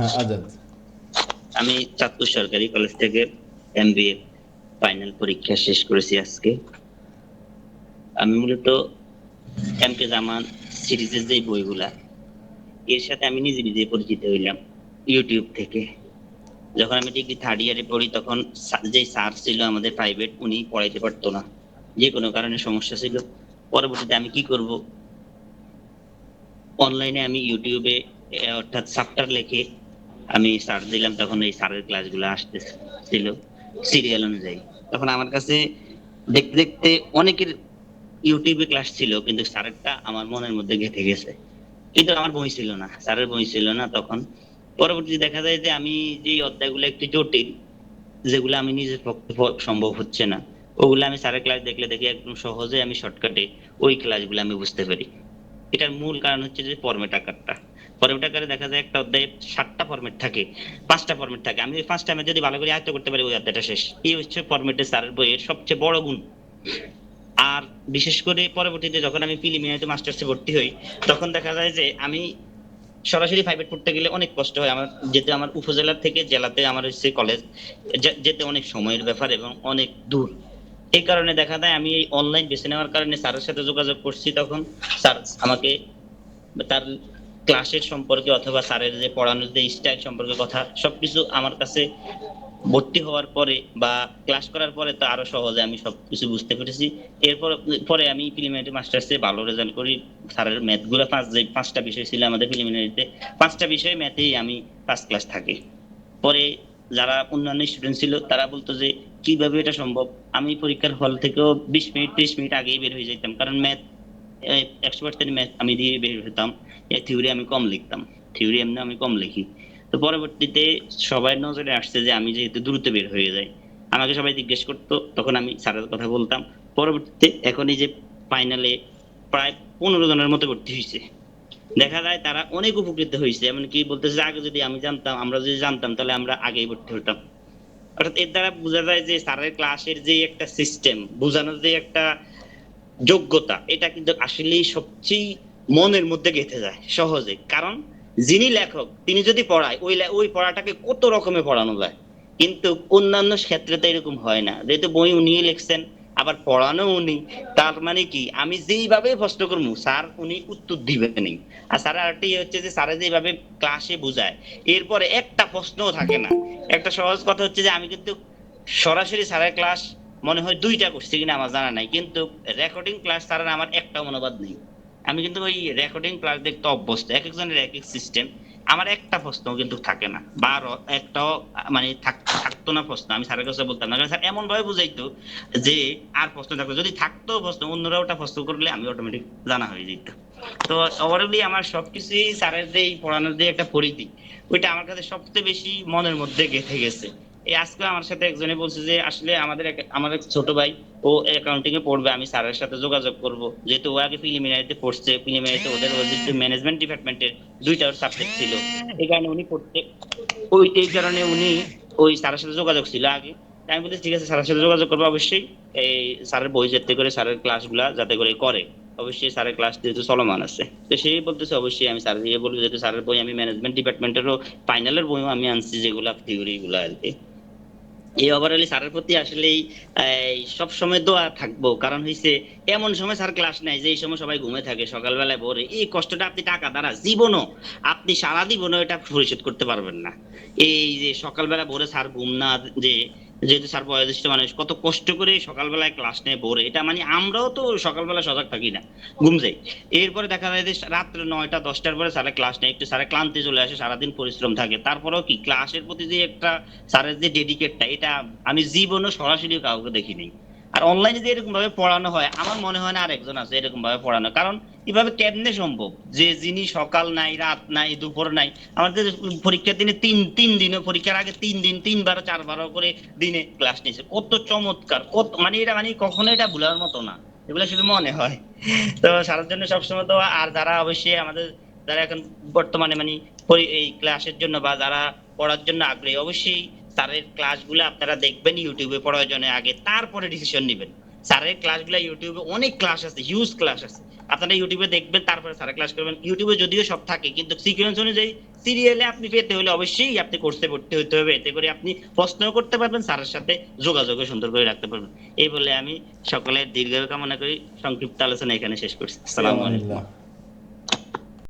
হ্যাঁ আজাদ। আমি চাঁদপুর সরকারি কলেজ থেকে এমবিএ ফাইনাল পরীক্ষা শেষ করেছি আজকে। আমি মূলত জামান সিরিজের যে বইগুলা, এর সাথে আমি নিজে নিজে পরিচিত হইলাম ইউটিউব থেকে। যখন আমি ডিগ্রি থার্ড ইয়ারে পড়ি, তখন যে স্যার ছিল আমাদের প্রাইভেট উনি পড়াইতে পারতো না। যে কোনো কারণে সমস্যা ছিল। পরবর্তীতে আমি কি করব? অনলাইনে আমি ইউটিউবে অর্থাৎ সাবটার লিখে আমি সার্চ দিলাম, তখন এই স্যারের ক্লাসগুলো আসতেছিল সিরিয়াল অনুযায়ী। তখন আমার কাছে দেখতে দেখতে অনেকের ইউটিউবে ক্লাস ছিল, কিন্তু স্যারেরটা আমার মনের মধ্যে গেঁথে গেছে। কিন্তু আমার বই ছিল না, স্যারের বই ছিল না তখন। পরবর্তীতে দেখা যায় যে আমি যে অধ্যায়গুলো একটু জটিল, যেগুলো আমি নিজের পক্ষে সম্ভব হচ্ছে না, ওগুলো আমি স্যারের ক্লাস দেখলে দেখি একদম সহজে আমি শর্টকাটে ওই ক্লাসগুলো আমি বুঝতে পারি। এটার মূল কারণ হচ্ছে যে ফরম্যাট আকারটা। ফরম্যাট আকারে দেখা যায় একটা অধ্যায়ে সাতটা ফরম্যাট থাকে, পাঁচটা ফরম্যাট থাকে। আমি ওই ফার্স্ট টাইমে যদি ভালো করে আয়ত্ত করতে পারি, ওই অধ্যায়টা শেষ। এই হচ্ছে ফরম্যাটের স্যারের বইয়ের সবচেয়ে বড় গুণ। আর বিশেষ করে পরবর্তীতে যখন আমি প্রিলিমিনারিতে মাস্টার্সে ভর্তি হই, তখন দেখা যায় যে আমি সরাসরি প্রাইভেট পড়তে গেলে অনেক কষ্ট হয়। আমার যেতে আমার উপজেলা থেকে জেলাতে আমার হচ্ছে কলেজ যেতে অনেক সময়ের ব্যাপার এবং অনেক দূর। এই কারণে দেখা যায় আমি এই অনলাইন বেছে নেওয়ার কারণে স্যারের সাথে যোগাযোগ করছি তখন। স্যার আমাকে তার ক্লাসের সম্পর্কে অথবা স্যারের যে পড়ানোর যে স্টাইল সম্পর্কে কথা, সবকিছু আমার কাছে ভর্তি হওয়ার পরে বা ক্লাস করার পরে তো আরও সহজে আমি সবকিছু বুঝতে পেরেছি। এরপর, পরে আমি প্রিলিমিনারি মাস্টার্সে ভালো রেজাল্ট করি। স্যারের ম্যাথগুলো পাঁচ যে পাঁচটা বিষয় ছিল আমাদের প্রিলিমিনারিতে পাঁচটা বিষয় ম্যাথেই আমি ফার্স্ট ক্লাস থাকি। পরে যারা অন্যান্য স্টুডেন্ট ছিল, তারা বলতো যে, কীভাবে এটা সম্ভব? আমি পরীক্ষার হল থেকেও বিশ মিনিট, ত্রিশ মিনিট আগেই বের হয়ে যেতাম কারণ ম্যাথ একশো পার্সেন্ট ম্যাথ আমি দিয়ে বের হতাম থিওরি আমি কম লিখতাম থিওরি এমনি আমি কম লিখি। তো পরবর্তীতে সবার নজরে আসছে যে আমি যেহেতু দ্রুত বের হয়ে যাই। আমাকে সবাই জিজ্ঞেস করতো, তখন আমি স্যারের কথা বলতাম। পরবর্তীতে এখন এই যে ফাইনালে প্রায় পনেরো জনের মতো ভর্তি হয়েছে দেখা যায় তারা অনেক উপকৃত হয়েছে এমনকি বলতেছে আগে যদি আমি জানতাম, আমরা যদি জানতাম তাহলে আমরা আগেই ভর্তি হতাম। অর্থাৎ এর দ্বারা বোঝা যায় যে স্যারের ক্লাসের যে একটা সিস্টেম বোঝানোর যে একটা যোগ্যতা, এটা কিন্তু আসলেই সবচেয়ে মনের মধ্যে গেঁথে যায়, সহজে। কারণ যিনি লেখক, তিনি যদি পড়ায়, ওই ওই পড়াটাকে কত রকমে পড়ানো যায়? কিন্তু অন্যান্য ক্ষেত্রে তো এরকম হয় না। যেহেতু বই উনি লিখছেন, আবার পড়ানো উনি, তার মানে কি? আমি যেইভাবে প্রশ্ন করব, স্যার উনি উত্তর দিবেনই। আর স্যার আরেকটা ইয়ে হচ্ছে যে, স্যারে যেভাবে ক্লাসে বোঝায়, এরপরে একটা প্রশ্নও থাকে না। একটা সহজ কথা হচ্ছে যে, আমি কিন্তু সরাসরি স্যারের ক্লাস মনে হয় দুইটা করছি কিনা আমার জানা নাই, কিন্তু রেকর্ডিং ক্লাস স্যারের আমার একটা অনুবাদ নেই। আমি কিন্তু ওই রেকর্ডিং ক্লাস দেখতে অভ্যস্ত, এক একজনের এক এক সিস্টেম আমার একটা প্রশ্ন কিন্তু থাকে না বা র- একটাও মানে থাকতো না প্রশ্ন, আমি স্যারের কাছে বলতাম না স্যার এমন ভাবে বুঝাইতো যে আর প্রশ্ন থাকতো যদি থাকতো প্রশ্ন অন্যরা ওটা প্রশ্ন করলে আমি অটোমেটিক জানা হয়ে যেত। তো ওভারঅলি আমার সবকিছুই স্যারের যে পড়ানোর যে একটা পরিধি, ওইটা আমার কাছে সবচেয়ে বেশি মনের মধ্যে গেঁথে গেছে। এই আজকে আমার সাথে একজনে বলছে যে আসলে আমাদের আমার এক ছোট ভাই ও অ্যাকাউন্টিং এ পড়বে আমি স্যারের সাথে যোগাযোগ করব। যেহেতু ও আগে প্রিলিমিনারিতে পড়ছে প্রিলিমিনারিতে ওদের ওদের ম্যানেজমেন্ট ডিপার্টমেন্টের দুইটা সাবজেক্ট ছিল। এই কারণে উনি পড়তে ওই এই কারণে উনি ওই স্যারের সাথে যোগাযোগ ছিল আগে। আমি বলছি ঠিক আছে স্যারের সাথে যোগাযোগ করব অবশ্যই। এই স্যারের বই যাতে করে স্যারের ক্লাসগুলা যাতে করে করে। অবশ্যই স্যারের ক্লাস যেহেতু চলমান আছে। তো সেই বলতেছে অবশ্যই আমি স্যার দিয়ে বলব যেহেতু স্যারের বই আমি ম্যানেজমেন্ট ডিপার্টমেন্টেরও ফাইনালের বইও আমি আনছি যেগুলা থিওরি গুলা আর কি। এই ওভারঅলি স্যারের প্রতি আসলেই সব সময় দোয়া থাকব। কারণ হইছে, এমন সময় স্যার ক্লাস নাই যে এই সময় সবাই ঘুমে থাকে, সকালবেলায় ভোরে, এই কষ্টটা আপনি টাকা দ্বারা, জীবনও, আপনি সারা জীবনও এটা পরিশোধ করতে পারবেন না। এই যে সকালবেলা ভোরে স্যার ঘুম না যে যেহেতু স্যার বয়োজ্যেষ্ঠ মানুষ, কত কষ্ট করে সকালবেলায় ক্লাস নেয় ভোরে। এটা মানে আমরাও তো সকালবেলা সজাগ থাকি না, ঘুম যাই এরপরে দেখা যায় যে রাত্রে নয়টা, দশটার পরে স্যারের ক্লাস নেয়, একটু স্যারের ক্লান্তি চলে আসে, সারাদিন পরিশ্রম থাকে। তারপরেও কি ক্লাসের প্রতি যে একটা স্যারের যে ডেডিকেটটা এটা আমি জীবনও সরাসরি কাউকে দেখিনি। আর অনলাইনে যদি এরকম ভাবে পড়ানো হয়, আমার মনে হয় না আরেকজন আছে এরকম ভাবে পড়ানো। কারণ এভাবে কেমনে সম্ভব? যে যিনি সকাল নাই, রাত নাই, দুপুর নাই, আমাদের পরীক্ষার দিনে তিন তিন দিনে, পরীক্ষার আগে তিন দিন তিনবার চারবারও করে দিনে ক্লাস নিয়েছে। কত চমৎকার, কত মানে এটা মানে কখনো এটা ভুলার মতো না। এগুলো শুধু মনে হয়। তো সারার জন্য সবসময় তো আর যারা অবশ্যই আমাদের, যারা এখন বর্তমানে মানে এই ক্লাসের জন্য বা যারা পড়ার জন্য আগ্রহী, অবশ্যই স্যারের ক্লাসগুলো আপনারা দেখবেন ইউটিউবে প্রয়োজনে আগে, তারপরে ডিসিশন নেবেন। স্যারের ক্লাসগুলো ইউটিউবে অনেক ক্লাস আছে হিউজ ক্লাস আছে। আপনারা ইউটিউবে দেখবেন, তারপরে স্যার ক্লাস করবেন। ইউটিউবে যদিও সব থাকে, কিন্তু সিকোয়েন্স অনুযায়ী সিরিয়ালে আপনি পেতে হলে অবশ্যই আপনি কোর্সে ভর্তি হতে হবে। এতে করে আপনি প্রশ্ন করতে পারবেন, স্যারের সাথে যোগাযোগও সুন্দর করে রাখতে পারবেন। এই বলে আমি সকলের দীর্ঘ কামনা করি। সংক্ষিপ্ত আলোচনা এখানে শেষ করছি। আসসালামু আলাইকুম।